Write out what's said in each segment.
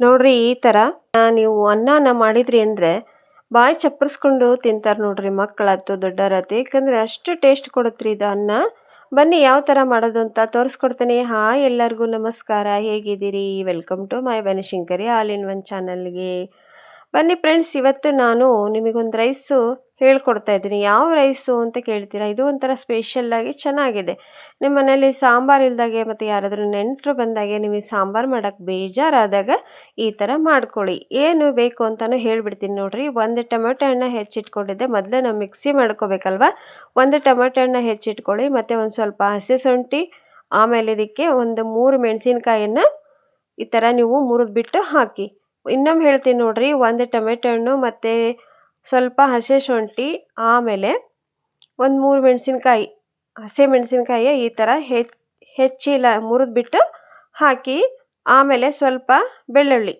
ನೋಡ್ರಿ ಈ ಥರ ನೀವು ಅನ್ನನ ಮಾಡಿದ್ರಿ ಅಂದರೆ ಬಾಯಿ ಚಪ್ಪರಿಸ್ಕೊಂಡು ತಿಂತಾರೆ ನೋಡ್ರಿ ಮಕ್ಕಳಾಯ್ತು ದೊಡ್ಡರಾಯ್ತು ಯಾಕಂದರೆ ಅಷ್ಟು ಟೇಸ್ಟ್ ಕೊಡುತ್ತೆ ಇದು ಅನ್ನ. ಬನ್ನಿ ಯಾವ ಥರ ಮಾಡೋದು ಅಂತ ತೋರಿಸ್ಕೊಡ್ತೇನೆ. ಹಾಯ್ ಎಲ್ಲರಿಗೂ ನಮಸ್ಕಾರ. ಹೇಗಿದ್ದೀರಿ? Welcome to my Banashankari all in one ಚಾನಲ್ಗೆ ಬನ್ನಿ ಫ್ರೆಂಡ್ಸ್ ಇವತ್ತು ನಾನು ನಿಮಗೊಂದು ರೈಸು ಹೇಳ್ಕೊಡ್ತಾ ಇದ್ದೀನಿ. ಯಾವ ರೈಸು ಅಂತ ಕೇಳ್ತೀರಾ? ಇದು ಒಂಥರ ಸ್ಪೆಷಲ್ಲಾಗಿ ಚೆನ್ನಾಗಿದೆ. ನಿಮ್ಮ ಮನೇಲಿ ಸಾಂಬಾರು ಇಲ್ದಾಗೆ ಮತ್ತು ಯಾರಾದರೂ ನೆಂಟರು ಬಂದಾಗೆ ನಿಮಗೆ ಸಾಂಬಾರು ಮಾಡೋಕ್ಕೆ ಬೇಜಾರಾದಾಗ ಈ ಥರ ಮಾಡ್ಕೊಳ್ಳಿ. ಏನು ಬೇಕು ಅಂತಲೂ ಹೇಳ್ಬಿಡ್ತೀನಿ ನೋಡಿರಿ. ಒಂದು ಟೊಮೆಟೊ ಹಣ್ಣು ಹೆಚ್ಚಿಟ್ಕೊಂಡಿದ್ದೆ. ಮೊದಲೇ ನಾವು ಮಿಕ್ಸಿ ಮಾಡ್ಕೋಬೇಕಲ್ವ? ಒಂದು ಟೊಮೆಟೊ ಹಣ್ಣು ಹೆಚ್ಚಿಟ್ಕೊಳ್ಳಿ, ಮತ್ತು ಒಂದು ಸ್ವಲ್ಪ ಹಸಿ ಶುಂಠಿ, ಆಮೇಲೆ ಇದಕ್ಕೆ ಒಂದು ಮೂರು ಮೆಣಸಿನ್ಕಾಯನ್ನು ಈ ಥರ ನೀವು ಮುರಿದ್ಬಿಟ್ಟು ಹಾಕಿ. ಇನ್ನೊಮ್ಮೆ ಹೇಳ್ತೀನಿ ನೋಡಿರಿ. ಒಂದು ಟೊಮೆಟೊ ಹಣ್ಣು ಮತ್ತು ಸ್ವಲ್ಪ ಹಸಿ ಶುಂಠಿ, ಆಮೇಲೆ ಒಂದು ಮೂರು ಮೆಣಸಿನ್ಕಾಯಿ, ಹಸಿ ಮೆಣಸಿನ್ಕಾಯಿ ಈ ಥರ ಹೆಚ್ಚಿ ಮುರಿದ್ಬಿಟ್ಟು ಹಾಕಿ, ಆಮೇಲೆ ಸ್ವಲ್ಪ ಬೆಳ್ಳುಳ್ಳಿ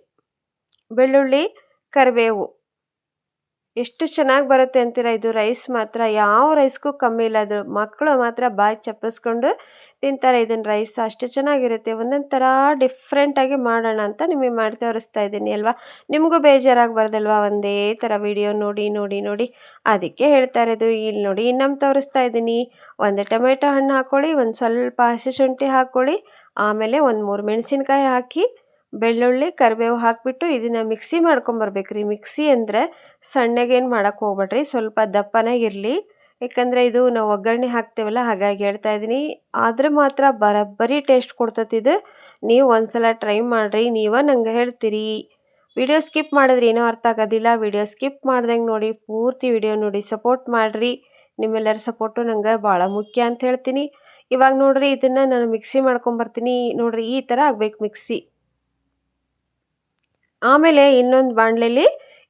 ಬೆಳ್ಳುಳ್ಳಿ, ಕರಿಬೇವು. ಎಷ್ಟು ಚೆನ್ನಾಗಿ ಬರುತ್ತೆ ಅಂತೀರ? ಇದು ರೈಸ್ ಮಾತ್ರ, ಯಾವ ರೈಸ್ಗೂ ಕಮ್ಮಿ ಇಲ್ಲ. ಅದು ಮಕ್ಕಳು ಮಾತ್ರ ಬಾಯಿ ಚಪ್ಪಿಸ್ಕೊಂಡು ತಿಂತಾರೆ ಇದನ್ನ ರೈಸ್ ಅಷ್ಟು ಚೆನ್ನಾಗಿರುತ್ತೆ. ಒಂದೊಂದು ಥರ ಡಿಫ್ರೆಂಟಾಗಿ ಮಾಡೋಣ ಅಂತ ನಿಮಗೆ ಮಾಡಿ ತೋರಿಸ್ತಾ ಇದ್ದೀನಿ ಅಲ್ವಾ? ನಿಮಗೂ ಬೇಜಾರಾಗಬಾರ್ದಲ್ವಾ? ಒಂದೇ ಥರ ವಿಡಿಯೋ ನೋಡಿ ನೋಡಿ ನೋಡಿ. ಅದಕ್ಕೆ ಹೇಳ್ತಾ ಇರೋದು ಇಲ್ಲಿ ನೋಡಿ ಇನ್ನೊಮ್ಮೆ ತೋರಿಸ್ತಾ ಇದ್ದೀನಿ. ಒಂದು ಟೊಮೆಟೊ ಹಣ್ಣು ಹಾಕ್ಕೊಳ್ಳಿ ಒಂದು ಸ್ವಲ್ಪ ಹಸಿ ಶುಂಠಿ ಹಾಕ್ಕೊಳ್ಳಿ ಆಮೇಲೆ ಒಂದು ಮೂರು ಮೆಣಸಿನ್ಕಾಯಿ ಹಾಕಿ ಬೆಳ್ಳುಳ್ಳಿ, ಕರಿಬೇವು ಹಾಕಿಬಿಟ್ಟು ಇದನ್ನು ಮಿಕ್ಸಿ ಮಾಡ್ಕೊಂಬರ್ಬೇಕ್ರಿ ಮಿಕ್ಸಿ ಅಂದರೆ ಸಣ್ಣಗೇನು ಮಾಡೋಕ್ಕೆ ಹೋಗ್ಬೇಡ್ರಿ, ಸ್ವಲ್ಪ ದಪ್ಪನೇ ಇರಲಿ. ಯಾಕಂದರೆ ಇದು ನಾವು ಒಗ್ಗರಣೆ ಹಾಕ್ತೇವಲ್ಲ, ಹಾಗಾಗಿ ಹೇಳ್ತಾ ಇದ್ದೀನಿ ಆದರೆ ಮಾತ್ರ ಬರಬ್ಬರಿ ಟೇಸ್ಟ್ ಕೊಡ್ತತಿ ಇದು. ನೀವು ಒಂದ್ಸಲ ಟ್ರೈ ಮಾಡಿರಿ, ನೀವೇ ನಂಗೆ ಹೇಳ್ತೀರಿ. ವಿಡಿಯೋ ಸ್ಕಿಪ್ ಮಾಡಿದ್ರೆ ಏನೋ ಅರ್ಥ ಆಗೋದಿಲ್ಲ. ವಿಡಿಯೋ ಸ್ಕಿಪ್ ಮಾಡ್ದಂಗೆ ನೋಡಿ, ಪೂರ್ತಿ ವಿಡಿಯೋ ನೋಡಿ ಸಪೋರ್ಟ್ ಮಾಡಿರಿ. ನಿಮ್ಮೆಲ್ಲರ ಸಪೋರ್ಟು ನಂಗೆ ಭಾಳ ಮುಖ್ಯ ಅಂತ ಹೇಳ್ತೀನಿ. ಇವಾಗ ನೋಡಿರಿ ಇದನ್ನು ನಾನು ಮಿಕ್ಸಿ ಮಾಡ್ಕೊಂಬರ್ತೀನಿ ನೋಡಿರಿ ಈ ಥರ ಆಗ್ಬೇಕು ಮಿಕ್ಸಿ. ಆಮೇಲೆ ಇನ್ನೊಂದು ಬಾಣಲೆಯಲ್ಲಿ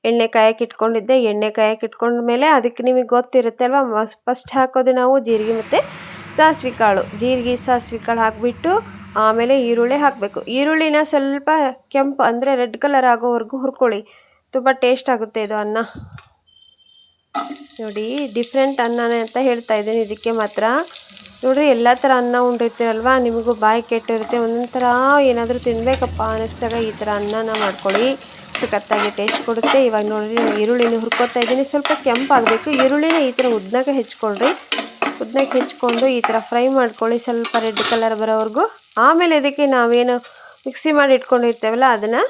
ಎಣ್ಣೆ ಕಾಯಕ್ಕೆ ಇಟ್ಕೊಂಡಿದ್ದೆ. ಎಣ್ಣೆ ಕಾಯಕ್ಕೆ ಇಟ್ಕೊಂಡ್ಮೇಲೆ ಅದಕ್ಕೆ ನಿಮಗೆ ಗೊತ್ತಿರುತ್ತೆ ಅಲ್ವಾ ಫಸ್ಟ್ ಹಾಕೋದು ನಾವು ಜೀರಿಗೆ ಮತ್ತು ಸಾಸಿವೆ ಕಾಳು. ಜೀರಿಗೆ, ಸಾಸಿವೆ ಕಾಳು ಹಾಕಿಬಿಟ್ಟು ಆಮೇಲೆ ಈರುಳ್ಳಿ ಹಾಕಬೇಕು. ಈರುಳ್ಳಿನ ಸ್ವಲ್ಪ ಕೆಂಪು ಅಂದರೆ ರೆಡ್ ಕಲರ್ ಆಗೋವರೆಗೂ ಹುರ್ಕೊಳ್ಳಿ. ತುಂಬ ಟೇಸ್ಟ್ ಆಗುತ್ತೆ ಇದು ಅನ್ನ. ನೋಡಿ ಡಿಫ್ರೆಂಟ್ ಅನ್ನನೇ ಅಂತ ಹೇಳ್ತಾ ಇದ್ದೀನಿ. ಇದಕ್ಕೆ ಮಾತ್ರ ನೋಡ್ರಿ, ಎಲ್ಲ ಥರ ಅನ್ನ ಉಂಡಿರ್ತೀರಲ್ವ? ನಿಮಗೂ ಬಾಯಿ ಕೆಟ್ಟಿರುತ್ತೆ. ಒಂದೊಂದು ಥರ ಏನಾದರೂ ತಿನ್ನಬೇಕಪ್ಪ ಅನ್ನಿಸ್ದಾಗ ಈ ಥರ ಅನ್ನನ ಮಾಡ್ಕೊಳ್ಳಿ. ಸಖತ್ತಾಗಿ ಟೇಸ್ಟ್ ಕೊಡುತ್ತೆ. ಇವಾಗ ನೋಡಿರಿ ಈರುಳ್ಳಿನ ಹುರ್ಕೋತಾ ಇದ್ದೀನಿ. ಸ್ವಲ್ಪ ಕೆಂಪಾಗಬೇಕು. ಈರುಳ್ಳಿನ ಈ ಥರ ಉದ್ನಾಗ ಹೆಚ್ಕೊಳ್ರಿ. ಉದ್ನಾಗ ಹೆಚ್ಕೊಂಡು ಈ ಥರ ಫ್ರೈ ಮಾಡ್ಕೊಳ್ಳಿ. ಸ್ವಲ್ಪ ರೆಡ್ ಕಲರ್ ಬರೋವರೆಗೂ. ಆಮೇಲೆ ಇದಕ್ಕೆ ನಾವೇನು ಮಿಕ್ಸಿ ಮಾಡಿ ಇಟ್ಕೊಂಡಿರ್ತೇವಲ್ಲ, ಅದನ್ನು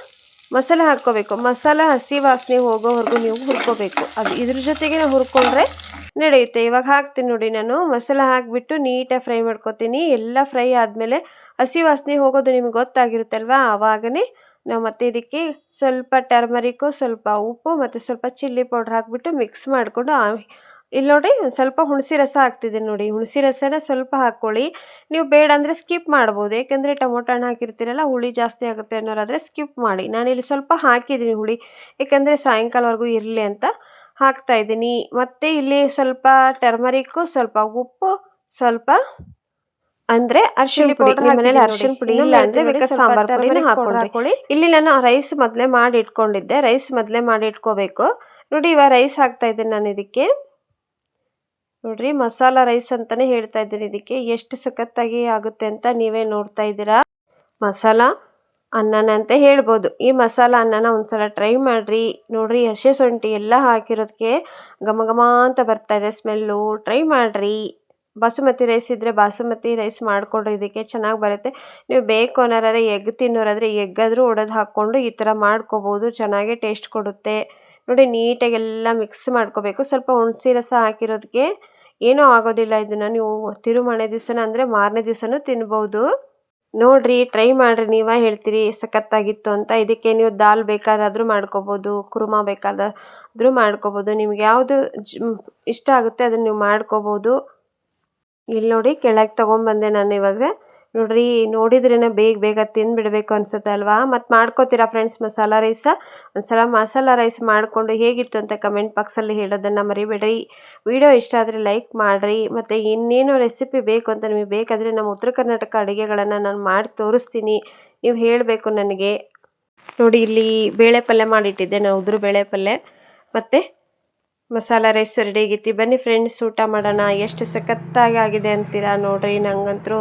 ಮಸಾಲೆ ಹಾಕ್ಕೋಬೇಕು. ಮಸಾಲೆ, ಹಸಿ ವಾಸನೆ ಹೋಗೋವರೆಗೂ ನೀವು ಹುರ್ಕೋಬೇಕು. ಅದು ಇದ್ರ ಜೊತೆಗೆ ಹುರ್ಕೊಂಡ್ರೆ ನಡೆಯುತ್ತೆ. ಇವಾಗ ಹಾಕ್ತೀನಿ ನೋಡಿ ನಾನು. ಮಸಾಲೆ ಹಾಕಿಬಿಟ್ಟು ನೀಟಾಗಿ ಫ್ರೈ ಮಾಡ್ಕೊತೀನಿ. ಎಲ್ಲ ಫ್ರೈ ಆದಮೇಲೆ ಹಸಿ ವಾಸನೆ ಹೋಗೋದು ನಿಮ್ಗೆ ಗೊತ್ತಾಗಿರುತ್ತಲ್ವ? ಆವಾಗನೇ ನಾವು ಮತ್ತೆ ಇದಕ್ಕೆ ಸ್ವಲ್ಪ ಟರ್ಮರಿಕ್ಕು ಸ್ವಲ್ಪ ಉಪ್ಪು ಮತ್ತು ಸ್ವಲ್ಪ ಚಿಲ್ಲಿ ಪೌಡ್ರ್ ಹಾಕಿಬಿಟ್ಟು ಮಿಕ್ಸ್ ಮಾಡಿಕೊಂಡು ಇಲ್ಲಿ ನೋಡಿ ಸ್ವಲ್ಪ ಹುಣಸಿ ರಸ ಹಾಕ್ತಿದ್ದೀನಿ ನೋಡಿ. ಹುಣಸಿ ರಸನ ಸ್ವಲ್ಪ ಹಾಕ್ಕೊಳ್ಳಿ ನೀವು ಬೇಡ ಅಂದರೆ ಸ್ಕಿಪ್ ಮಾಡ್ಬೋದು. ಯಾಕೆಂದರೆ ಟೊಮೊಟೊ ಹಣ್ಣು ಹಾಕಿರ್ತೀರಲ್ಲ ಹುಳಿ ಜಾಸ್ತಿ ಆಗುತ್ತೆ ಅನ್ನೋರಾದರೆ ಸ್ಕಿಪ್ ಮಾಡಿ. ನಾನಿಲ್ಲಿ ಸ್ವಲ್ಪ ಹಾಕಿದ್ದೀನಿ ಹುಳಿ. ಏಕೆಂದರೆ ಸಾಯಂಕಾಲವರೆಗೂ ಇರಲಿ ಅಂತ ಹಾಕ್ತಾ ಇದ್ದೀನಿ. ಮತ್ತು ಇಲ್ಲಿ ಸ್ವಲ್ಪ ಟರ್ಮರಿಕ್ಕು ಸ್ವಲ್ಪ ಉಪ್ಪು ಸ್ವಲ್ಪ ಅಂದ್ರೆ ಅರ್ಶಿಣ ಪುಡಿ ಮನೇಲಿ ಅರ್ಶಿಣ ಪುಡಿ ಇಲ್ಲ ಅಂದ್ರೆ ಬೇಕಾದ್ರೆ ಸಾಂಬಾರ್ ಪುಡಿನ ಹಾಕೊಳ್ಳಿ. ಇಲ್ಲಿ ನಾನು ರೈಸ್ ಮೊದಲೇ ಮಾಡಿ ಇಟ್ಕೊಂಡಿದ್ದೆ. ರೈಸ್ ಮೊದಲೇ ಮಾಡಿ ಇಟ್ಕೋಬೇಕು. ನೋಡಿ ಇವಾಗ ರೈಸ್ ಹಾಕ್ತಾ ಇದ್ದೀನಿ ನಾನು ಇದಕ್ಕೆ. ನೋಡ್ರಿ, ಮಸಾಲ ರೈಸ್ ಅಂತಾನೆ ಹೇಳ್ತಾ ಇದ್ದೀನಿ ಇದಕ್ಕೆ. ಎಷ್ಟು ಸಖತ್ತಾಗಿ ಆಗುತ್ತೆ ಅಂತ ನೀವೇ ನೋಡ್ತಾ ಇದ್ದೀರಾ? ಮಸಾಲ ಅನ್ನನ ಅಂತ ಹೇಳ್ಬೋದು. ಈ ಮಸಾಲ ಅನ್ನನ ಒಂದ್ಸಲ ಟ್ರೈ ಮಾಡಿರಿ. ನೋಡ್ರಿ, ಹಸಿ ಶುಂಠಿ ಎಲ್ಲ ಹಾಕಿರೋದಕ್ಕೆ ಘಮ ಘಮ ಅಂತ ಬರ್ತಾ ಇದೆ ಸ್ಮೆಲ್ಲು. ಟ್ರೈ ಮಾಡಿರಿ. ಬಾಸುಮತಿ ರೈಸ್ ಇದ್ದರೆ ಬಾಸುಮತಿ ರೈಸ್ ಮಾಡಿಕೊಂಡ್ರೆ ಇದಕ್ಕೆ ಚೆನ್ನಾಗಿ ಬರುತ್ತೆ. ನೀವು ಬೇಕು ಅನ್ನೋರಾದ್ರೆ ಎಗ್ ತಿನ್ನೋರಾದರೆ ಎಗ್ಗಾದರೂ ಒಡೆದು ಹಾಕ್ಕೊಂಡು ಈ ಥರ ಮಾಡ್ಕೋಬೋದು. ಚೆನ್ನಾಗೇ ಟೇಸ್ಟ್ ಕೊಡುತ್ತೆ. ನೋಡಿ, ನೀಟಾಗಿ ಎಲ್ಲ ಮಿಕ್ಸ್ ಮಾಡ್ಕೋಬೇಕು. ಸ್ವಲ್ಪ ಹುಣಸಿ ರಸ ಹಾಕಿರೋದಕ್ಕೆ ಏನೂ ಆಗೋದಿಲ್ಲ ಇದನ್ನು ನೀವು ತಿರುಮಣೆ ದಿವಸನ ಅಂದರೆ ಮಾರನೇ ದಿವಸನೂ ತಿನ್ಬೋದು. ನೋಡ್ರಿ ಟ್ರೈ ಮಾಡಿರಿ, ನೀವೇ ಹೇಳ್ತೀರಿ ಸಖತ್ತಾಗಿತ್ತು ಅಂತ. ಇದಕ್ಕೆ ನೀವು ದಾಲ್ ಬೇಕಾದ್ರೂ ಮಾಡ್ಕೋಬೋದು, ಕುರ್ಮಾ ಬೇಕಾದ್ರೂ ಮಾಡ್ಕೋಬೋದು. ನಿಮ್ಗೆ ಯಾವುದು ಇಷ್ಟ ಆಗುತ್ತೆ ಅದನ್ನು ನೀವು ಮಾಡ್ಕೋಬೋದು. ಇಲ್ಲಿ ನೋಡಿ ಕೆಳಗೆ ತೊಗೊಂಬಂದೆ ನಾನು ಇವಾಗ. ನೋಡ್ರಿ ನೋಡಿದ್ರೇ ಬೇಗ ಬೇಗ ತಿಂದುಬಿಡ್ಬೇಕು ಅನ್ಸುತ್ತೆ ಅಲ್ವಾ ಮತ್ತು ಮಾಡ್ಕೋತೀರಾ ಫ್ರೆಂಡ್ಸ್ ಮಸಾಲ ರೈಸ ಒಂದ್ಸಲ ಮಸಾಲ ರೈಸ್ ಮಾಡಿಕೊಂಡು ಹೇಗಿತ್ತು ಅಂತ ಕಮೆಂಟ್ ಬಾಕ್ಸಲ್ಲಿ ಹೇಳೋದನ್ನು ಮರಿಬೇಡ್ರಿ. ವಿಡಿಯೋ ಇಷ್ಟ ಆದರೆ ಲೈಕ್ ಮಾಡಿರಿ. ಮತ್ತು ಇನ್ನೇನು ರೆಸಿಪಿ ಬೇಕು ಅಂತ ನಿಮಗೆ ಬೇಕಾದರೆ ನಮ್ಮ ಉತ್ತರ ಕರ್ನಾಟಕ ಅಡುಗೆಗಳನ್ನು ನಾನು ಮಾಡಿ ತೋರಿಸ್ತೀನಿ. ನೀವು ಹೇಳಬೇಕು ನನಗೆ. ನೋಡಿ, ಇಲ್ಲಿ ಬೇಳೆ ಪಲ್ಯ ಮಾಡಿಟ್ಟಿದ್ದೆ ನಾನು ಉದುರು ಬೇಳೆ ಪಲ್ಯ. ಮತ್ತು? ಮಸಾಲ ರೈಸ್ ರೆಡಿ ಆಗೈತಿ. ಬನ್ನಿ ಫ್ರೆಂಡ್ಸ್ ಊಟ ಮಾಡೋಣ. ಎಷ್ಟು ಸಖತ್ತಾಗಿ ಆಗಿದೆ ಅಂತೀರಾ ನೋಡ್ರಿ. ನಂಗಂತೂ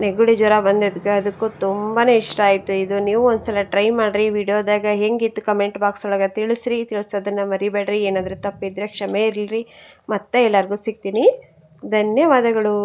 ನೆಗಡಿ ಜ್ವರ ಬಂದಿದ್ಗೆ, ಅದಕ್ಕೂ ತುಂಬಾ ಇಷ್ಟ ಆಯಿತು. ಇದು ನೀವು ಒಂದ್ಸಲ ಟ್ರೈ ಮಾಡಿರಿ. ವಿಡಿಯೋದಾಗ ಹೆಂಗಿತ್ತು ಕಮೆಂಟ್ ಬಾಕ್ಸ್ ಒಳಗೆ ತಿಳಿಸ್ರಿ. ತಿಳಿಸೋದನ್ನು ಮರಿಬೇಡ್ರಿ. ಏನಾದರೂ ತಪ್ಪಿದ್ರೆ ಕ್ಷಮೆ ಇರಲಿ. ಮತ್ತೆ ಎಲ್ಲರಿಗೂ ಸಿಗ್ತೀನಿ. ಧನ್ಯವಾದಗಳು.